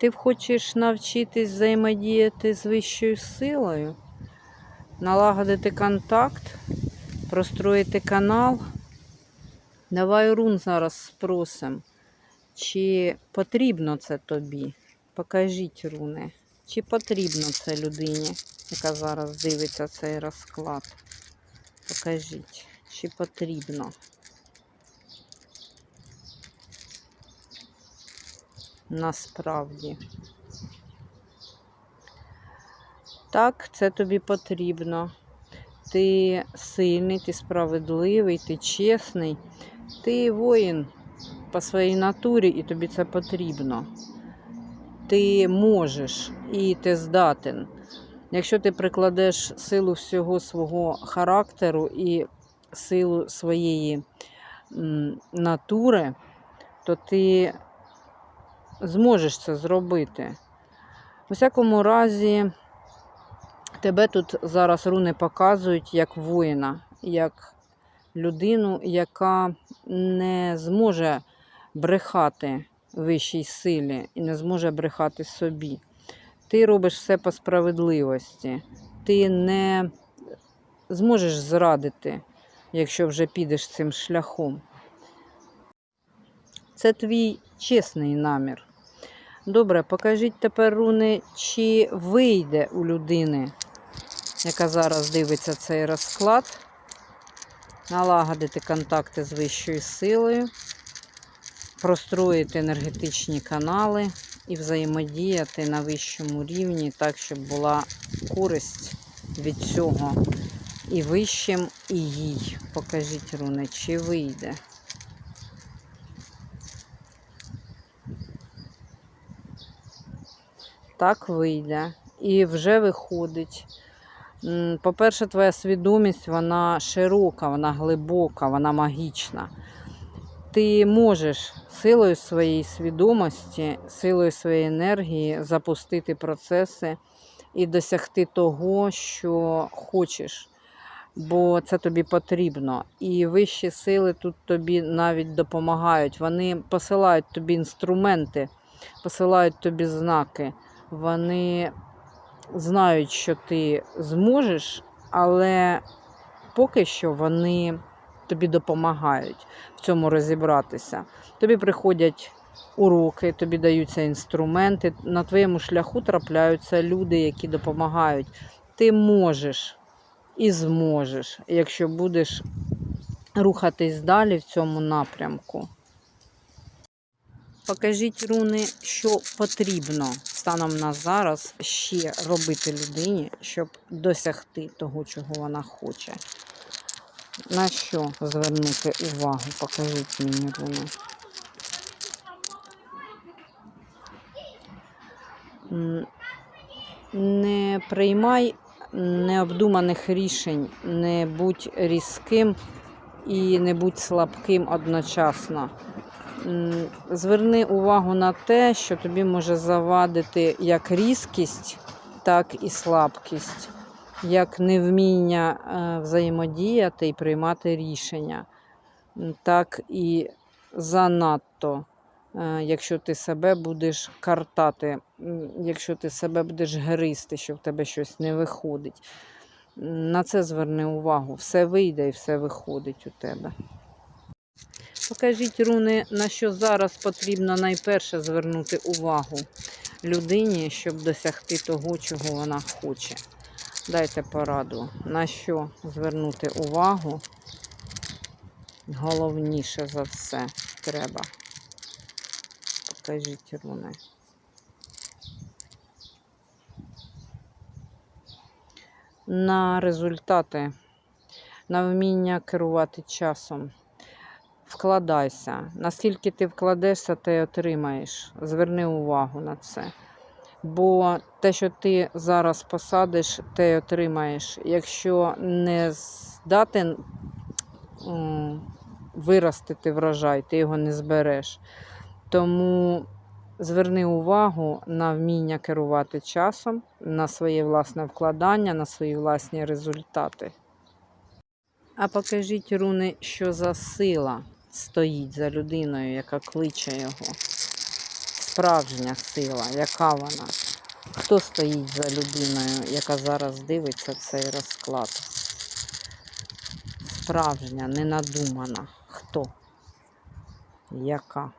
Ти хочеш навчитись взаємодіяти з вищою силою, налагодити контакт, простроїти канал. Давай рун зараз спросимо, чи потрібно це тобі. Покажіть руни. Чи потрібно це людині, яка зараз дивиться цей розклад? Покажіть, чи потрібно. Насправді. Так, це тобі потрібно. Ти сильний, ти справедливий, ти чесний, ти воїн по своїй натурі, і тобі це потрібно. Ти можеш і ти здатен. Якщо ти прикладеш силу всього свого характеру і силу своєї натури, то ти зможеш це зробити. У всякому разі, тебе тут зараз руни показують як воїна, як людину, яка не зможе брехати вищій силі і не зможе брехати собі. Ти робиш все по справедливості. Ти не зможеш зрадити, якщо вже підеш цим шляхом. Це твій чесний намір. Добре, покажіть тепер, руни, чи вийде у людини, яка зараз дивиться цей розклад, налагодити контакти з вищою силою, простроїти енергетичні канали і взаємодіяти на вищому рівні так, щоб була користь від цього і вищим, і їй. Покажіть, руни, чи вийде. Так вийде. І вже виходить. По-перше, твоя свідомість вона широка, вона глибока, вона магічна. Ти можеш силою своєї свідомості, силою своєї енергії запустити процеси і досягти того, що хочеш. Бо це тобі потрібно. І вищі сили тут тобі навіть допомагають. Вони посилають тобі інструменти, посилають тобі знаки. Вони знають, що ти зможеш, але поки що вони тобі допомагають в цьому розібратися. Тобі приходять уроки, тобі даються інструменти. На твоєму шляху трапляються люди, які допомагають. Ти можеш і зможеш, якщо будеш рухатись далі в цьому напрямку. Покажіть руни, що потрібно станом на зараз ще робити людині, щоб досягти того, чого вона хоче. На що звернути увагу? Покажіть мені руни. М, Не приймай необдуманих рішень, не будь різким і не будь слабким одночасно. Зверни увагу на те, що тобі може завадити як різкість, так і слабкість, як невміння е, взаємодіяти і приймати рішення, так і занадто, е, якщо ти себе будеш картати, якщо ти себе будеш гристи, що в тебе щось не виходить. На це зверни увагу. Все вийде і все виходить у тебе. Покажіть руни, на що зараз потрібно найперше звернути увагу людині, щоб досягти того, чого вона хоче. Дайте пораду, на що звернути увагу. Головніше за все треба. Покажіть руни. На результати, на вміння керувати часом. Вкладайся. Наскільки ти вкладешся, ти отримаєш. Зверни увагу на це. Бо те, що ти зараз посадиш, те отримаєш. Якщо не здатен виростити врожай, ти його не збереш. Тому зверни увагу на вміння керувати часом, на своє власне вкладання, на свої власні результати. А покажіть руни, що за сила стоїть за людиною, яка кличе його. справжня сила, яка вона? Хто стоїть за людиною, яка зараз дивиться цей розклад? Справжня, ненадумана. Хто? Яка?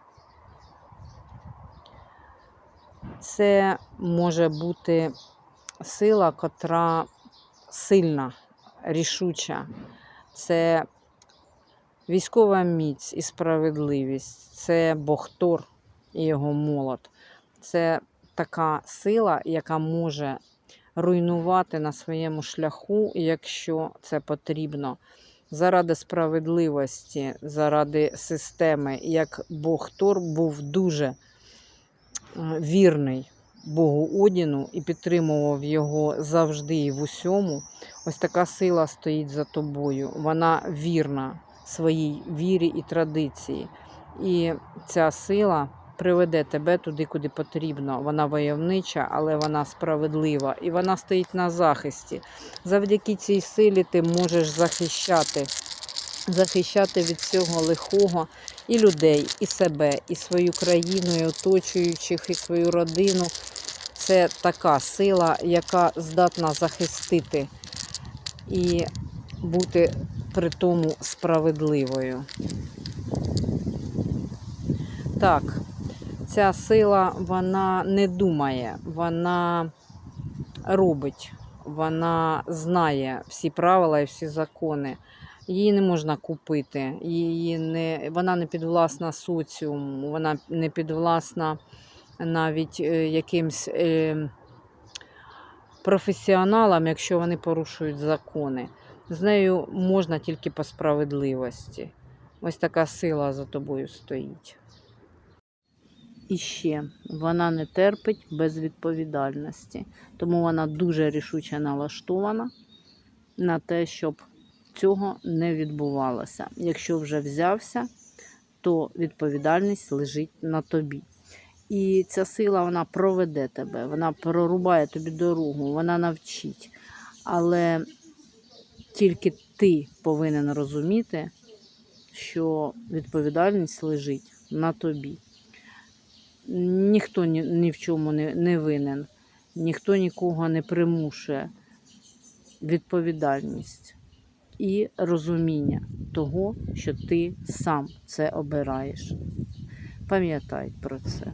Це може бути сила, котра сильна, рішуча. Це військова міць і справедливість. Це Богтор і його молот. Це така сила, яка може руйнувати на своєму шляху, якщо це потрібно. Заради справедливості, заради системи, як Бог Тор був дуже е, вірний Богу Одіну і підтримував його завжди і в усьому. Ось така сила стоїть за тобою. Вона вірна своїй вірі і традиції. І ця сила приведе тебе туди, куди потрібно. Вона войовнича, але вона справедлива і вона стоїть на захисті. Завдяки цій силі ти можеш захищати, захищати від всього лихого і людей, і себе, і свою країну, і оточуючих, і свою родину. Це така сила, яка здатна захистити і бути при тому справедливою. Так, ця сила вона не думає, вона робить, вона знає всі правила і всі закони. Її не можна купити, її не, вона не підвласна соціуму, вона не підвласна навіть е, якимсь е, професіоналам, якщо вони порушують закони. З нею можна тільки по справедливості. Ось така сила за тобою стоїть. І ще вона не терпить безвідповідальності, тому вона дуже рішуче налаштована на те, щоб цього не відбувалося. Якщо вже взявся, то відповідальність лежить на тобі. І ця сила вона проведе тебе, вона прорубає тобі дорогу, вона навчить. Але тільки ти повинен розуміти, що відповідальність лежить на тобі. Ніхто ні, ні в чому не, не винен, ніхто нікого не примушує. Відповідальність і розуміння того, що ти сам це обираєш. Пам'ятай про це.